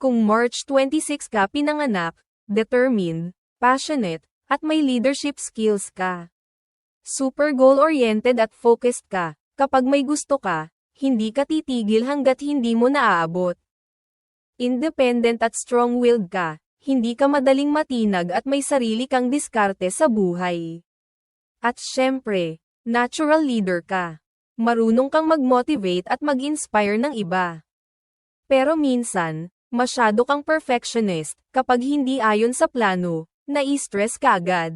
Kung March 26 ka pinanganak, determined, passionate, at may leadership skills ka. Super goal-oriented at focused ka. Kapag may gusto ka, hindi ka titigil hanggat hindi mo naaabot. Independent at strong-willed ka, hindi ka madaling matinag at may sarili kang diskarte sa buhay. At syempre, natural leader ka. Marunong kang mag-motivate at mag-inspire ng iba. Pero minsan, masyado kang perfectionist, kapag hindi ayon sa plano, nai-stress ka agad.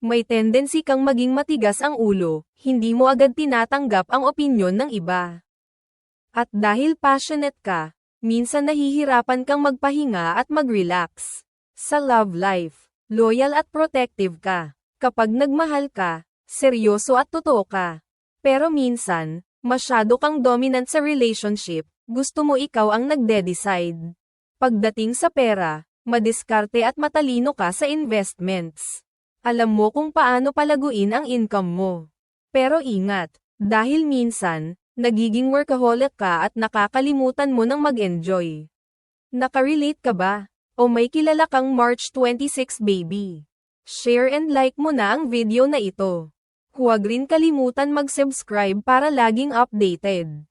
May tendency kang maging matigas ang ulo, hindi mo agad tinatanggap ang opinyon ng iba. At dahil passionate ka, minsan nahihirapan kang magpahinga at mag-relax. Sa love life, loyal at protective ka. Kapag nagmahal ka, seryoso at totoo ka. Pero minsan, masyado kang dominant sa relationship, gusto mo ikaw ang nagde-decide. Pagdating sa pera, madiskarte at matalino ka sa investments. Alam mo kung paano palaguin ang income mo. Pero ingat, dahil minsan, nagiging workaholic ka at nakakalimutan mo ng mag-enjoy. Nakarelate ka ba? O may kilala kang March 26 baby? Share and like mo na ang video na ito. Huwag rin kalimutan mag-subscribe para laging updated.